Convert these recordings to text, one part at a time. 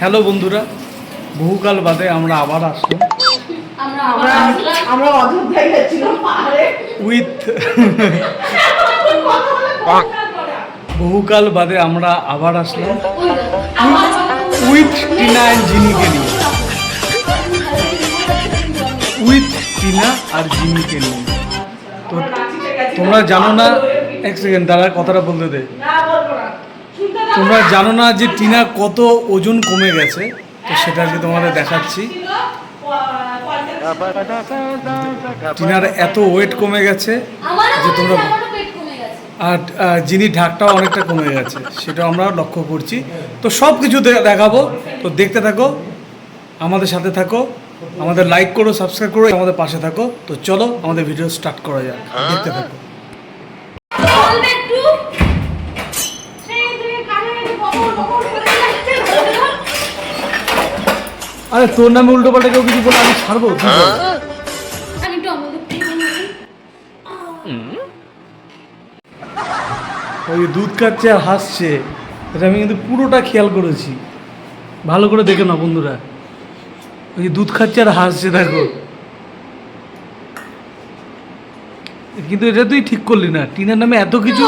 Hello বন্ধুরা বহুকাল বাদে আমরা আবার আসলাম। আমরা অযোধ্যায় গেছিলাম উইথ। বহুকাল বাদে আমরা আবার আসলাম। উইথ টিনা অ্যান্ড জিনিকে নিয়ে। উইথ টিনা আর জিনিকে নিয়ে। তো। তোমরা জানো না এক সেকেন্ড দাঁড়া কথাটা বলতে দে না বলব না শুনতে দাও। তোমরা জানো না যে টিনা কত ওজন কমে গেছে? তো সেটা আজকে তোমাদের দেখাচ্ছি। টিনার এত ওয়েট কমে গেছে যে তোমরা-। আর যিনি ঢাকটাও অনেকটা কমে গেছে সেটা আমরা লক্ষ্য করছি। তো সব কিছু দেখাবো। তো দেখতে থাকো আমাদের সাথে থাকো আমাদের লাইক করো সাবস্ক্রাইব করো আমাদের পাশে থাকো। তো চলো আমাদের ভিডিও স্টার্ট করা যাক। দেখতে থাকো বলবে একটু? সেই থেকে কানে কানে বকর বকর করে যাচ্ছে, ধরে ধর। আরে তোর নামে উল্টো পাল্টা কেউ কিছু বলে আমি ছাড়বো। ওই দুধ খাচ্ছে আর হাসছে এটা আমি কিন্তু পুরোটা খেয়াল করেছি। ভালো করে দেখে না বন্ধুরা। ওই দুধ খাচ্ছে আর হাসছে দেখো। কিন্তু এটা তুই ঠিক করলি না। টিনার নামে এত কিছু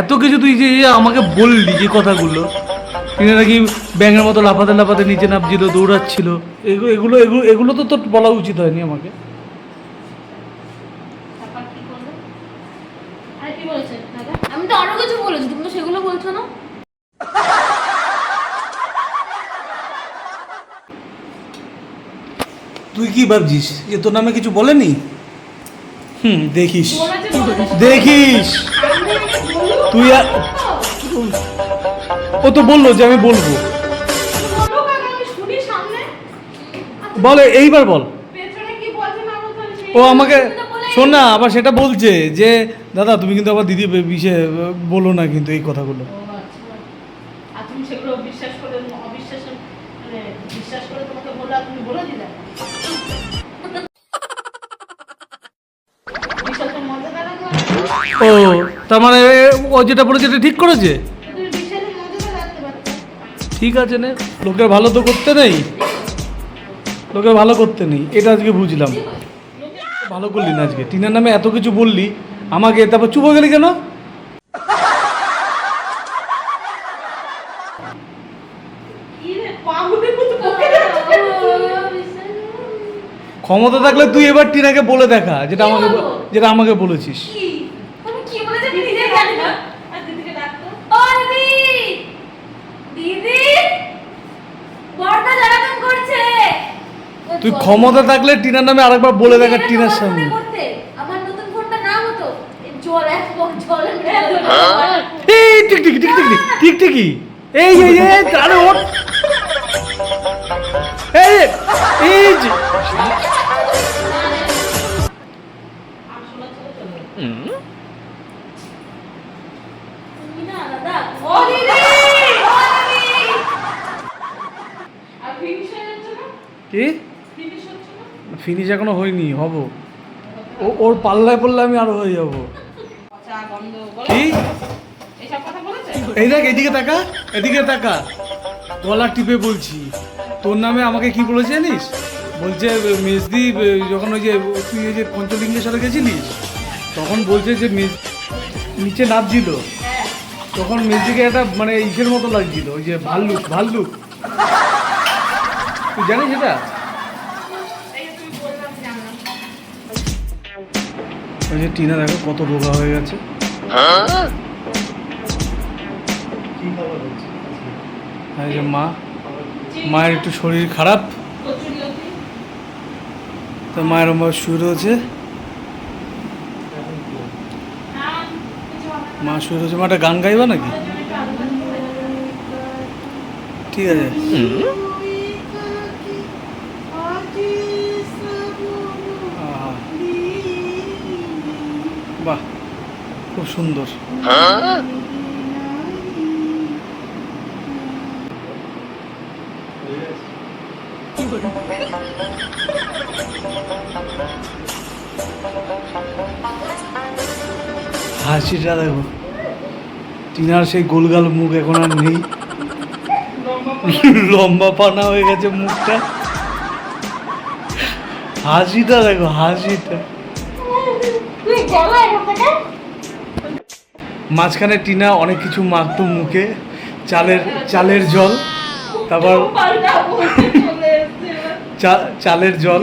এত কিছু তুই যে আমাকে বললি যে কথাগুলো। টিনা নাকি ব্যাঙের মতো লাফাতে লাফাতে নিচে নামছিল দৌড়াচ্ছিল এগুলো এগুলো এগুলো এগুলো তো তোর বলা উচিত হয়নি আমাকে তারপর কি করল? আরে কি বলেছে দাদা? আমি তো আরও কিছু বলেছি তুমি তো সেগুলো বলছো না তুই কি ভাবছিস যে তোর নামে কিছু বলেনি হুম দেখিস। দেখিস। তুই আর- ও তো বলল যে আমি বলব। বলে এইবার বল। ও আমাকে শোন না আবার সেটা বলছে যে দাদা তুমি কিন্তু আবার দিদি বিষয়ে বলো না কিন্তু এই কথাগুলো। ও আচ্ছা। অবিশ্বাস মানে ও তার মানে ও যেটা বলেছে এটা ঠিক করেছে? ঠিক আছে নে। লোকের ভালো তো করতে নেই। লোকের ভালো করতে নেই। এটা আজকে বুঝলাম। ভালো করলি না আজকে। টিনার নামে এত কিছু বললি আমাকে তারপর চুপ হয়ে গেলি কেন? ক্ষমতা থাকলে তুই এবার টিনাকে বলে দেখা যেটা আমাকে যেটা আমাকে বলেছিস কি? আমি কি বলেছে আমি নিজেই জানি না আর দিদিকে ডাকতো ও দিদি দিদি বড়টা জ্বালাতন করছে তুই ক্ষমতা থাকলে টিনার নামে আরেকবার বলে দেখা টিনার সামনে। করতে। আমার নতুন ফোনটা নাম হতো জল এক জল এই ঠিক ঠিক ঠিক ঠিক ঠিক ঠিকই এই এই আরে কি? ফিনিশ এখনও হয়নি হব। ও ওর পাল্লায় পড়লে আমি আরও হয়ে যাব। এই দেখ এদিকে তাকা এদিকে তাকা। গলা টিপে বলছি। তোর নামে আমাকে কি বলেছে জানিস? বলছে মেজদি যখন ওই যে তুই ওই যে পঞ্চলিঙ্গের সাথে গেছিলিস তখন বলছে যে মেজ নিচে হ্যাঁ তখন মেজদিকে একটা মানে ইসের মতো লাগছিল ওই যে ভাল্লুক ভাল্লুক। তুই জানিস এটা? যে টিনা, দেখো কত রোগা হয়ে গেছে। এই যে মা, মায়ের একটু শরীর খারাপ। তো মায়ের আমার শুয়ে রয়েছে। মা শুয়ে রয়েছে। মা একটা গান গাইবা নাকি? ঠিক আছে। বাহ, খুব সুন্দর। হাসিটা দেখো। টিনার সেই গোলগাল মুখ এখন আর নেই। লম্বা লম্বা পানা হয়ে গেছে মুখটা। হাসিটা দেখো, হাসিটা। মাঝখানে টিনা অনেক কিছু মাখতো মুখে চালের চালের জল তারপর চালের জল।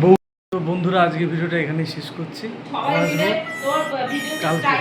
বউ বন্ধুরা আজকে ভিডিওটা এখানে শেষ করছি। কালকে।